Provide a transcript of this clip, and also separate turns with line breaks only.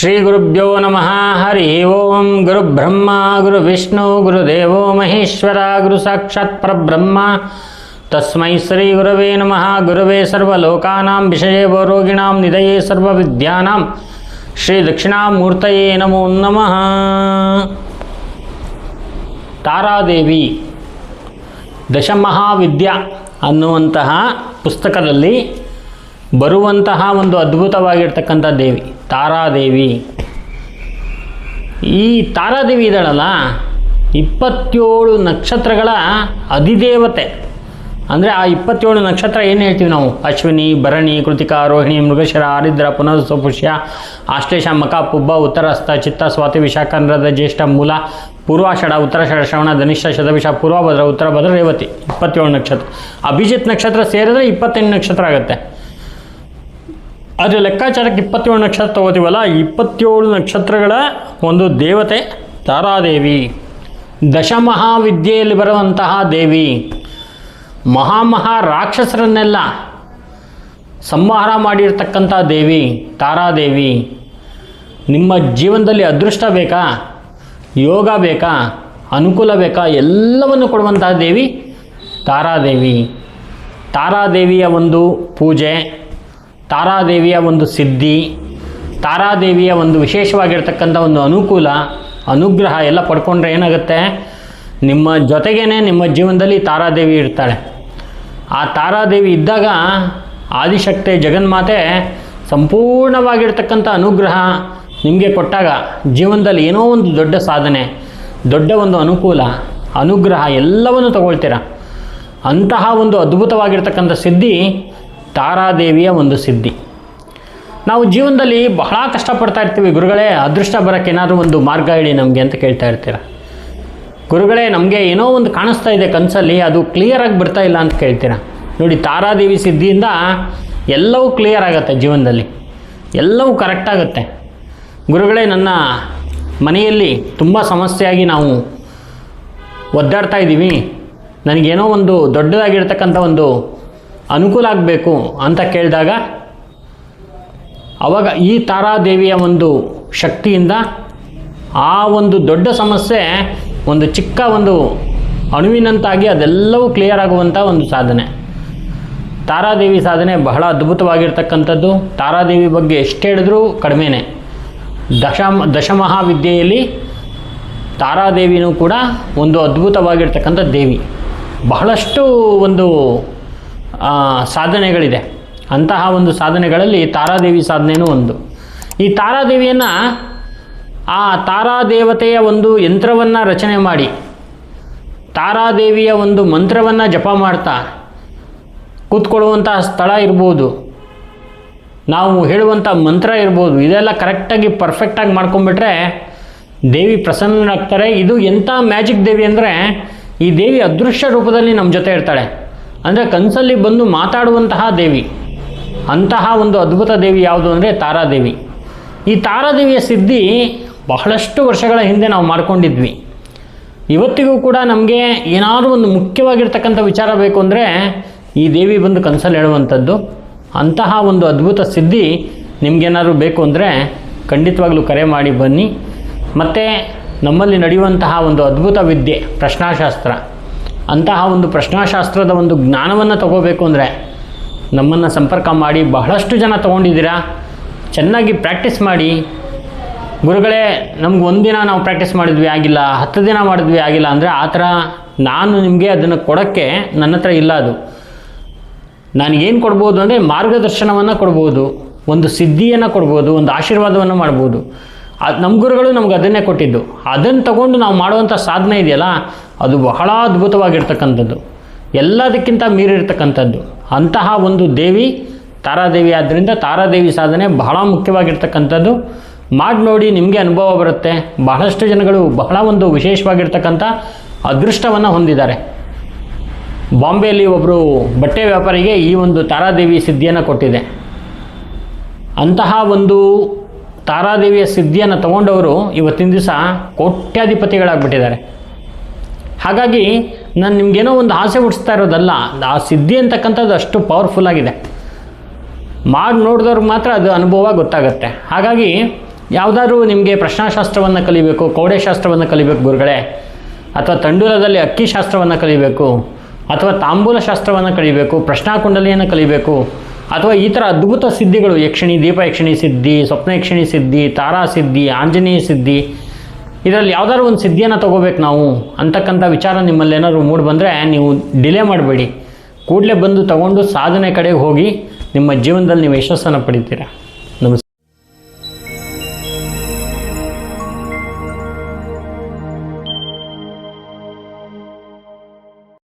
ಶ್ರೀಗುರುಭ್ಯೋ ನಮಃ. ಹರಿ ಓಂ. ಗುರುಬ್ರಹ್ಮ ಗುರುವಿಷ್ಣು ಗುರುದೇವೋ ಮಹೇಶ್ವರ, ಗುರು ಸಾಕ್ಷಾತ್ ಪರಬ್ರಹ್ಮ. ತಸ್ಮೈ ಶ್ರೀ ಗುರವೇ ನಮಃ. ಗುರುವೇ ಸರ್ವಲೋಕಾನಾಂ ವಿಷಯೇವೋ ರೋಗಿಣಾಂ ನಿಧಯೇ ಸರ್ವವಿದ್ಯಾನಾಂ. ಶ್ರೀ ದಕ್ಷಿಣಾಮೂರ್ತಯೇ ನಮೋ ನಮಃ. ತಾರಾದೇವಿ ದಶಮಹಾವಿದ್ಯಾ ಅನ್ನುವಂತಹ ಪುಸ್ತಕದಲ್ಲಿ ಬರುವಂತಹ ಒಂದು ಅದ್ಭುತವಾಗಿರ್ತಕ್ಕಂಥ ದೇವಿ. ತಾರಾದೇವಿ. ಈ ತಾರಾದೇವಿ ಇದ್ದಾಳಲ್ಲ, ಇಪ್ಪತ್ತೇಳು ನಕ್ಷತ್ರಗಳ ಅಧಿದೇವತೆ. ಅಂದರೆ ಆ ಇಪ್ಪತ್ತೇಳು ನಕ್ಷತ್ರ ಏನು ಹೇಳ್ತೀವಿ ನಾವು? ಅಶ್ವಿನಿ, ಭರಣಿ, ಕೃತಿಕಾ, ರೋಹಿಣಿ, ಮೃಗಶಿರ, ಆರಿದ್ರ ಪುನರ್ಸ ಪುಷ್ಯ, ಆಶ್ಲೇಷ ಮಕ ಪುಬ್ಬ, ಉತ್ತರಸ್ಥ, ಚಿತ್ತ, ಸ್ವಾತಿ ವಿಶಾಖಂದ್ರದ ಜ್ಯೇಷ್ಠ, ಮೂಲ, ಪೂರ್ವಾಷಡ ಉತ್ತರಾಷಡ ಶ್ರವಣ, ಧನಿಷ್ಠ, ಶತಭಿಷ, ಪೂರ್ವಭದ್ರ, ಉತ್ತರ ಭದ್ರ, ರೇವತಿ. ಇಪ್ಪತ್ತೇಳು ನಕ್ಷತ್ರ. ಅಭಿಜಿತ್ ನಕ್ಷತ್ರ ಸೇರಿದ್ರೆ ಇಪ್ಪತ್ತೆಂಟು ನಕ್ಷತ್ರ ಆಗುತ್ತೆ. ಆದರೆ ಲೆಕ್ಕಾಚಾರಕ್ಕೆ ಇಪ್ಪತ್ತೇಳು ನಕ್ಷತ್ರ ತಗೋತೀವಲ್ಲ ಇಪ್ಪತ್ತೇಳು ನಕ್ಷತ್ರಗಳ ಒಂದು ದೇವತೆ ತಾರಾದೇವಿ. ದಶಮಹಾವಿದ್ಯೆಯಲ್ಲಿ ಬರುವಂತಹ ದೇವಿ. ಮಹಾಮಹಾ ರಾಕ್ಷಸರನ್ನೆಲ್ಲ ಸಂಹಾರ ಮಾಡಿರ್ತಕ್ಕಂಥ ದೇವಿ, ತಾರಾದೇವಿ. ನಿಮ್ಮ ಜೀವನದಲ್ಲಿ ಅದೃಷ್ಟ ಬೇಕಾ? ಯೋಗ ಬೇಕಾ? ಅನುಕೂಲ ಬೇಕಾ? ಎಲ್ಲವನ್ನು ಕೊಡುವಂತಹ ದೇವಿ ತಾರಾದೇವಿ. ತಾರಾದೇವಿಯ ಒಂದು ಪೂಜೆ. ತಾರಾದೇವಿಯ ಒಂದು ಸಿದ್ಧಿ, ತಾರಾದೇವಿಯ ಒಂದು ವಿಶೇಷವಾಗಿರ್ತಕ್ಕಂಥ ಒಂದು ಅನುಕೂಲ, ಅನುಗ್ರಹ ಎಲ್ಲ ಪಡ್ಕೊಂಡ್ರೆ ಏನಾಗುತ್ತೆ? ನಿಮ್ಮ ಜೊತೆಗೇ ನಿಮ್ಮ ಜೀವನದಲ್ಲಿ ತಾರಾದೇವಿ ಇರ್ತಾಳೆ. ಆ ತಾರಾದೇವಿ ಇದ್ದಾಗ ಆದಿಶಕ್ತಿ ಜಗನ್ಮಾತೆ ಸಂಪೂರ್ಣವಾಗಿರ್ತಕ್ಕಂಥ ಅನುಗ್ರಹ ನಿಮಗೆ ಕೊಟ್ಟಾಗ ಜೀವನದಲ್ಲಿ ಏನೋ ಒಂದು ದೊಡ್ಡ ಸಾಧನೆ, ದೊಡ್ಡ ಒಂದು ಅನುಕೂಲ, ಅನುಗ್ರಹ ಎಲ್ಲವನ್ನು ತಗೊಳ್ತೀರ? ಅಂತಹ ಒಂದು ಅದ್ಭುತವಾಗಿರ್ತಕ್ಕಂಥ ಸಿದ್ಧಿ ತಾರಾದೇವಿಯ ಒಂದು ಸಿದ್ಧಿ. ನಾವು ಜೀವನದಲ್ಲಿ ಬಹಳ ಕಷ್ಟಪಡ್ತಾ ಇರ್ತೀವಿ ಗುರುಗಳೇ, ಅದೃಷ್ಟ ಬರೋಕ್ಕೆ ಏನಾದರೂ ಒಂದು ಮಾರ್ಗ ಹೇಳಿ ನಮಗೆ ಅಂತ ಕೇಳ್ತಾ ಇರ್ತೀರ? ಗುರುಗಳೇ, ನಮಗೆ ಏನೋ ಒಂದು ಕಾಣಿಸ್ತಾ ಇದೆ ಕನಸಲ್ಲಿ, ಅದು ಕ್ಲಿಯರಾಗಿ ಬರ್ತಾ ಇಲ್ಲ ಅಂತ ಕೇಳ್ತೀರ? ನೋಡಿ, ತಾರಾದೇವಿ ಸಿದ್ಧಿಯಿಂದ ಎಲ್ಲವೂ ಕ್ಲಿಯರ್ ಆಗುತ್ತೆ ಜೀವನದಲ್ಲಿ. ಎಲ್ಲವೂ ಕರೆಕ್ಟ್ ಆಗುತ್ತೆ. ಗುರುಗಳೇ, ನನ್ನ ಮನೆಯಲ್ಲಿ ತುಂಬ ಸಮಸ್ಯೆಯಾಗಿ ನಾವು ಒದ್ದಾಡ್ತಾ ಇದ್ದೀವಿ. ನನಗೇನೋ ಒಂದು ದೊಡ್ಡದಾಗಿರ್ತಕ್ಕಂಥ ಒಂದು ಅನುಕೂಲ ಆಗಬೇಕು ಅಂತ ಕೇಳಿದಾಗ, ಅವಾಗ ಈ ತಾರಾದೇವಿಯ ಒಂದು ಶಕ್ತಿಯಿಂದ ಆ ಒಂದು ದೊಡ್ಡ ಸಮಸ್ಯೆ, ಒಂದು ಚಿಕ್ಕ ಒಂದು ಅಣುವಿನಂತಾಗಿ ಅದೆಲ್ಲವೂ ಕ್ಲಿಯರ್ ಆಗುವಂಥ ಒಂದು ಸಾಧನೆ. ತಾರಾದೇವಿ ಸಾಧನೆ ಬಹಳ ಅದ್ಭುತವಾಗಿರ್ತಕ್ಕಂಥದ್ದು. ತಾರಾದೇವಿ ಬಗ್ಗೆ ಎಷ್ಟು ಹೇಳಿದ್ರೂ ಕಡಿಮೆನೇ. ದಶಮ ದಶಮಹಾವಿದ್ಯೆಯಲ್ಲಿ ತಾರಾದೇವಿನೂ ಕೂಡ ಒಂದು ಅದ್ಭುತವಾಗಿರ್ತಕ್ಕಂಥ ದೇವಿ. ಬಹಳಷ್ಟು ಒಂದು ಸಾಧನೆಗಳಿದೆ. ಅಂತಹ ಒಂದು ಸಾಧನೆಗಳಲ್ಲಿ ತಾರಾದೇವಿ ಸಾಧನೆಯೂ ಒಂದು. ಈ ತಾರಾದೇವಿಯನ್ನು ಆ ತಾರಾದೇವತೆಯ ಒಂದು ಯಂತ್ರವನ್ನು ರಚನೆ ಮಾಡಿ, ತಾರಾದೇವಿಯ ಒಂದು ಮಂತ್ರವನ್ನು ಜಪ ಮಾಡ್ತಾ ಕೂತ್ಕೊಳ್ಳುವಂತಹ ಸ್ಥಳ ಇರ್ಬೋದು, ನಾವು ಹೇಳುವಂಥ ಮಂತ್ರ ಇರ್ಬೋದು, ಇದೆಲ್ಲ ಕರೆಕ್ಟಾಗಿ ಪರ್ಫೆಕ್ಟಾಗಿ ಮಾಡ್ಕೊಂಬಿಟ್ರೆ ದೇವಿ ಪ್ರಸನ್ನರಾಗ್ತಾರೆ ಇದು ಎಂಥ ಮ್ಯಾಜಿಕ್ ದೇವಿ ಅಂದರೆ ಈ ದೇವಿ ಅದೃಶ್ಯ ರೂಪದಲ್ಲಿ ನಮ್ಮ ಜೊತೆ ಇರ್ತಾಳೆ. ಅಂದರೆ ಕನಸಲ್ಲಿ ಬಂದು ಮಾತಾಡುವಂತಹ ದೇವಿ. ಅಂತಹ ಒಂದು ಅದ್ಭುತ ದೇವಿ ಯಾವುದು ಅಂದರೆ ತಾರಾದೇವಿ. ಈ ತಾರಾದೇವಿಯ ಸಿದ್ಧಿ ಬಹಳಷ್ಟು ವರ್ಷಗಳ ಹಿಂದೆ ನಾವು ಮಾಡ್ಕೊಂಡಿದ್ವಿ. ಇವತ್ತಿಗೂ ಕೂಡ ನಮಗೆ ಏನಾದರೂ ಒಂದು ಮುಖ್ಯವಾಗಿರ್ತಕ್ಕಂಥ ವಿಚಾರ ಬೇಕು ಅಂದರೆ ಈ ದೇವಿ ಬಂದು ಕನಸಲ್ಲಿ ಹೇಳುವಂಥದ್ದು. ಅಂತಹ ಒಂದು ಅದ್ಭುತ ಸಿದ್ಧಿ ನಿಮಗೇನಾದರೂ ಬೇಕು ಅಂದರೆ ಖಂಡಿತವಾಗ್ಲೂ ಕರೆ ಮಾಡಿ ಬನ್ನಿ. ಮತ್ತು ನಮ್ಮಲ್ಲಿ ನಡೆಯುವಂತಹ ಒಂದು ಅದ್ಭುತ ವಿದ್ಯೆ, ಪ್ರಶ್ನಾಶಾಸ್ತ್ರ. ಅಂತಹ ಒಂದು ಪ್ರಶ್ನಾಶಾಸ್ತ್ರದ ಒಂದು ಜ್ಞಾನವನ್ನು ತಗೋಬೇಕು ಅಂದರೆ ನಮ್ಮನ್ನು ಸಂಪರ್ಕ ಮಾಡಿ ಬಹಳಷ್ಟು ಜನ ತೊಗೊಂಡಿದ್ದೀರಾ? ಚೆನ್ನಾಗಿ ಪ್ರಾಕ್ಟೀಸ್ ಮಾಡಿ. ಗುರುಗಳೇ, ನಮ್ಗೆ ಒಂದಿನ ನಾವು ಪ್ರಾಕ್ಟೀಸ್ ಮಾಡಿದ್ವಿ, ಆಗಿಲ್ಲ. ಹತ್ತು ದಿನ ಮಾಡಿದ್ವಿ, ಆಗಿಲ್ಲ ಅಂದರೆ ಆ ಥರ ನಾನು ನಿಮಗೆ ಅದನ್ನು ಕೊಡೋಕ್ಕೆ ನನ್ನ ಹತ್ರ ಇಲ್ಲ ಅದು. ನನಗೇನು ಕೊಡ್ಬೋದು ಅಂದರೆ ಮಾರ್ಗದರ್ಶನವನ್ನು ಕೊಡ್ಬೋದು, ಒಂದು ಸಿದ್ಧಿಯನ್ನು ಕೊಡ್ಬೋದು, ಒಂದು ಆಶೀರ್ವಾದವನ್ನು ಮಾಡ್ಬೋದು. ಅದು ನಮ್ಮ ಗುರುಗಳು ನಮ್ಗೆ ಅದನ್ನೇ ಕೊಟ್ಟಿದ್ದು. ಅದನ್ನು ತಗೊಂಡು ನಾವು ಮಾಡುವಂಥ ಸಾಧನೆ ಇದೆಯಲ್ಲ, ಅದು ಬಹಳ ಅದ್ಭುತವಾಗಿರ್ತಕ್ಕಂಥದ್ದು. ಎಲ್ಲದಕ್ಕಿಂತ ಮೀರಿರ್ತಕ್ಕಂಥದ್ದು. ಅಂತಹ ಒಂದು ದೇವಿ, ತಾರಾದೇವಿ ಆದ್ದರಿಂದ ತಾರಾದೇವಿ ಸಾಧನೆ ಬಹಳ ಮುಖ್ಯವಾಗಿರ್ತಕ್ಕಂಥದ್ದು. ಮಾಡಿ ನೋಡಿ ನಿಮಗೆ ಅನುಭವ ಬರುತ್ತೆ. ಬಹಳಷ್ಟು ಜನಗಳು ಬಹಳ ಒಂದು ವಿಶೇಷವಾಗಿರ್ತಕ್ಕಂಥ ಅದೃಷ್ಟವನ್ನು ಹೊಂದಿದ್ದಾರೆ. ಬಾಂಬೆಯಲ್ಲಿ ಒಬ್ಬರು ಬಟ್ಟೆ ವ್ಯಾಪಾರಿಗೆ ಈ ಒಂದು ತಾರಾದೇವಿ ಸಿದ್ಧಿಯನ್ನು ಕೊಟ್ಟಿದೆ. ಅಂತಹ ಒಂದು ತಾರಾದೇವಿಯ ಸಿದ್ಧಿಯನ್ನು ತಗೊಂಡವರು ಇವತ್ತಿನ ದಿವಸ ಕೋಟ್ಯಾಧಿಪತಿಗಳಾಗ್ಬಿಟ್ಟಿದ್ದಾರೆ. ಹಾಗಾಗಿ ನಾನು ನಿಮಗೇನೋ ಒಂದು ಆಸೆ ಹುಟ್ಟಿಸ್ತಾ ಇರೋದಲ್ಲ, ಆ ಸಿದ್ಧಿ ಅಂತಕ್ಕಂಥದ್ದು ಅಷ್ಟು ಪವರ್ಫುಲ್ ಆಗಿದೆ. ಮಾಡಿ ನೋಡಿದವ್ರಿಗೆ ಮಾತ್ರ ಅದು ಅನುಭವ ಗೊತ್ತಾಗುತ್ತೆ. ಹಾಗಾಗಿ ಯಾವುದಾದ್ರೂ ನಿಮಗೆ ಪ್ರಶ್ನಾಶಾಸ್ತ್ರವನ್ನು ಕಲಿಬೇಕು, ಕೌಡೆಶಾಸ್ತ್ರವನ್ನು ಕಲಿಬೇಕು ಗುರುಗಳೇ, ಅಥವಾ ತಂಡೂಲದಲ್ಲಿ ಅಕ್ಕಿ ಶಾಸ್ತ್ರವನ್ನು ಕಲಿಬೇಕು, ಅಥವಾ ತಾಂಬೂಲ ಶಾಸ್ತ್ರವನ್ನು ಕಲಿಬೇಕು, ಪ್ರಶ್ನಾಕುಂಡಲಿಯನ್ನು ಕಲಿಬೇಕು ಅಥವಾ ಈ ಥರ ಅದ್ಭುತ ಸಿದ್ಧಿಗಳು, ಯಕ್ಷಿಣಿ ದೀಪ ಯಕ್ಷಿಣಿ ಸಿದ್ಧಿ ಸ್ವಪ್ನ ಯಕ್ಷಿಣಿ ಸಿದ್ಧಿ, ತಾರಾ ಸಿದ್ಧಿ, ಆಂಜನೇಯ ಸಿದ್ಧಿ, ಇದರಲ್ಲಿ ಯಾವ್ದಾದ್ರು ಒಂದು ಸಿದ್ಧಿಯನ್ನು ತೊಗೋಬೇಕು ನಾವು ಅಂತಕ್ಕಂಥ ವಿಚಾರ ನಿಮ್ಮಲ್ಲಿ ಏನಾದ್ರು ಮೂಡ್ ಬಂದರೆ ನೀವು ಡಿಲೇ ಮಾಡಬೇಡಿ. ಕೂಡಲೇ ಬಂದು ತಗೊಂಡು ಸಾಧನೆ ಕಡೆಗೆ ಹೋಗಿ ನಿಮ್ಮ ಜೀವನದಲ್ಲಿ ನೀವು ಯಶಸ್ಸನ್ನು ಪಡಿತೀರಾ.